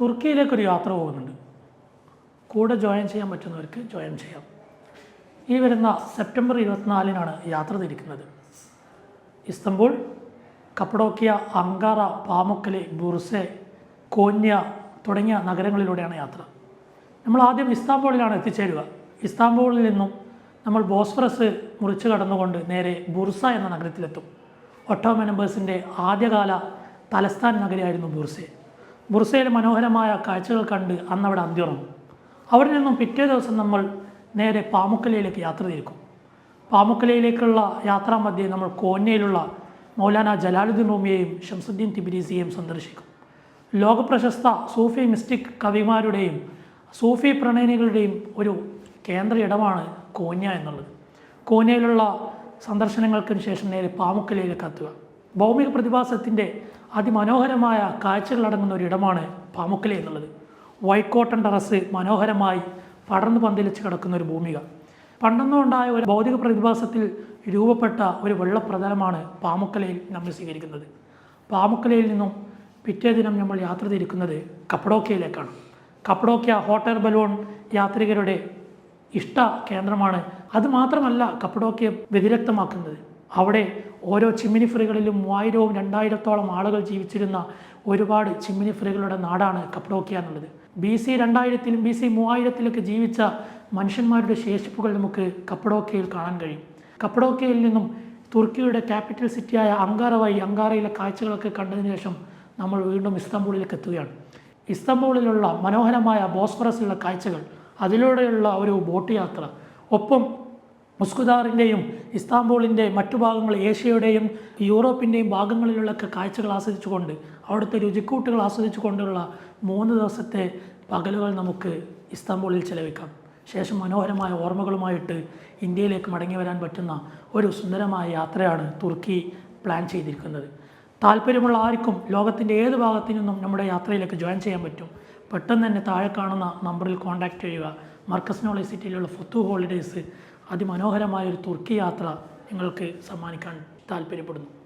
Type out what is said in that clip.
തുർക്കിയിലേക്കൊരു യാത്ര പോകുന്നുണ്ട്. കൂടെ ജോയിൻ ചെയ്യാൻ പറ്റുന്നവർക്ക് ജോയിൻ ചെയ്യാം. ഈ വരുന്ന സെപ്റ്റംബർ ഇരുപത്തിനാലിനാണ് യാത്ര തിരിക്കുന്നത്. ഇസ്തംബുൾ കപ്പഡോക്കിയ അങ്കാറ പാമുക്കൽ ബുർസെ കോന്യ തുടങ്ങിയ നഗരങ്ങളിലൂടെയാണ് യാത്ര. നമ്മൾ ആദ്യം ഇസ്താംബൂളിലാണ് എത്തിച്ചേരുക. ഇസ്താംബൂളിൽ നിന്നും നമ്മൾ ബോസ്ഫറസ് മുറിച്ച് കടന്നുകൊണ്ട് നേരെ ബുർസ എന്ന നഗരത്തിലെത്തും. ഒട്ടോമൻ നമ്പേഴ്സിന്റെ ആദ്യകാല തലസ്ഥാന നഗരിയായിരുന്നു ബുർസെ. ബുർസയിലെ മനോഹരമായ കാഴ്ചകൾ കണ്ട് അന്നവിടെ അന്ത്യറങ്ങും. അവിടെ നിന്നും പിറ്റേ ദിവസം നമ്മൾ നേരെ പാമുക്കലയിലേക്ക് യാത്ര തിരിക്കും. പാമുക്കലയിലേക്കുള്ള യാത്രാമധ്യേ നമ്മൾ കോന്നയിലുള്ള മൗലാന ജലാലുദ്ദീൻ റൂമിയെയും ഷംസുദ്ദീൻ തിബിരീസിയെയും സന്ദർശിക്കും. ലോകപ്രശസ്ത സൂഫി മിസ്റ്റിക് കവിമാരുടെയും സൂഫി പ്രണയിനികളുടെയും ഒരു കേന്ദ്ര ഇടമാണ് കോന്യ എന്നുള്ളത്. കോന്യയിലുള്ള സന്ദർശനങ്ങൾക്ക് ശേഷം നേരെ പാമുക്കലയിലേക്ക് എത്തുക. ഭൗമിക പ്രതിഭാസത്തിന്റെ അതിമനോഹരമായ കാഴ്ചകളടങ്ങുന്ന ഒരു ഇടമാണ് പാമുക്കല എന്നുള്ളത്. വൈറ്റ് കോട്ടൺ ടെറസ് മനോഹരമായി പടർന്നു പന്തലിച്ച് കിടക്കുന്ന ഒരു ഭൂമിക. പണ്ടെന്നുണ്ടായ ഒരു ഭൗതിക പ്രതിഭാസത്തിൽ രൂപപ്പെട്ട ഒരു വെള്ളപ്രതലമാണ് പാമുക്കലയിൽ നമ്മൾ സ്വീകരിക്കുന്നത്. പാമുക്കലയിൽ നിന്നും പിറ്റേ ദിനം നമ്മൾ യാത്ര തിരിക്കുന്നത് കപ്പഡോക്കയിലേക്കാണ് കപ്പഡോക്ക ഹോട്ടൽ ബലൂൺ യാത്രികരുടെ ഇഷ്ട കേന്ദ്രമാണ്. അതുമാത്രമല്ല കപ്പഡോക്കയെ വ്യതിരക്തമാക്കുന്നത്. അവിടെ ഓരോ ചിമ്മിനി ഫ്രികളിലും മൂവായിരവും രണ്ടായിരത്തോളം ആളുകൾ ജീവിച്ചിരുന്ന ഒരുപാട് ചിമ്മിനി ഫ്രികളുടെ നാടാണ് കപ്പഡോക്കിയ എന്നുള്ളത്. ബി സി രണ്ടായിരത്തിലും ബി സി മൂവായിരത്തിലൊക്കെ ജീവിച്ച മനുഷ്യന്മാരുടെ ശേഷിപ്പുകൾ നമുക്ക് കപ്പഡോക്കയിൽ കാണാൻ കഴിയും. കപ്പഡോക്കയിൽ നിന്നും തുർക്കിയുടെ ക്യാപിറ്റൽ സിറ്റിയായ അങ്കാറ വഴി അങ്കാറയിലെ കാഴ്ചകളൊക്കെ കണ്ടതിന് ശേഷം നമ്മൾ വീണ്ടും ഇസ്താംബൂളിലേക്ക് എത്തുകയാണ്. ഇസ്താംബൂളിലുള്ള മനോഹരമായ ബോസ്ഫറസിലുള്ള കാഴ്ചകൾ അതിലൂടെയുള്ള ഒരു ബോട്ട് യാത്ര ഒപ്പം മുസ്കുദാറിന്റെയും ഇസ്താംബൂളിന്റെ മറ്റു ഭാഗങ്ങൾ ഏഷ്യയുടെയും യൂറോപ്പിന്റെയും ഭാഗങ്ങളിലുള്ളൊക്കെ കാഴ്ചകൾ ആസ്വദിച്ചുകൊണ്ട് അവിടുത്തെ രുചിക്കൂട്ടുകൾ ആസ്വദിച്ചുകൊണ്ടുള്ള മൂന്ന് ദിവസത്തെ പകലുകൾ നമുക്ക് ഇസ്താംബൂളിൽ ചെലവിക്കാം ശേഷം മനോഹരമായ ഓർമ്മകളുമായിട്ട് ഇന്ത്യയിലേക്ക് മടങ്ങി വരാൻ പറ്റുന്ന ഒരു സുന്ദരമായ യാത്രയാണ് തുർക്കി പ്ലാൻ ചെയ്തിരിക്കുന്നത്. താല്പര്യമുള്ള ആർക്കും ലോകത്തിന്റെ ഏത് ഭാഗത്തു നിന്നും നമ്മുടെ യാത്രയിലേക്ക് ജോയിൻ ചെയ്യാൻ പറ്റും പെട്ടെന്ന് തന്നെ താഴെ കാണുന്ന നമ്പറിൽ കോൺടാക്റ്റ് ചെയ്യുക. മർക്കസ് നോളജ് സിറ്റിയിലുള്ള ഫുത്തു ഹോളിഡേയ്സ് അതിമനോഹരമായ ഒരു തുർക്കി യാത്ര നിങ്ങൾക്ക് സമ്മാനിക്കാൻ താല്പര്യപ്പെടുന്നു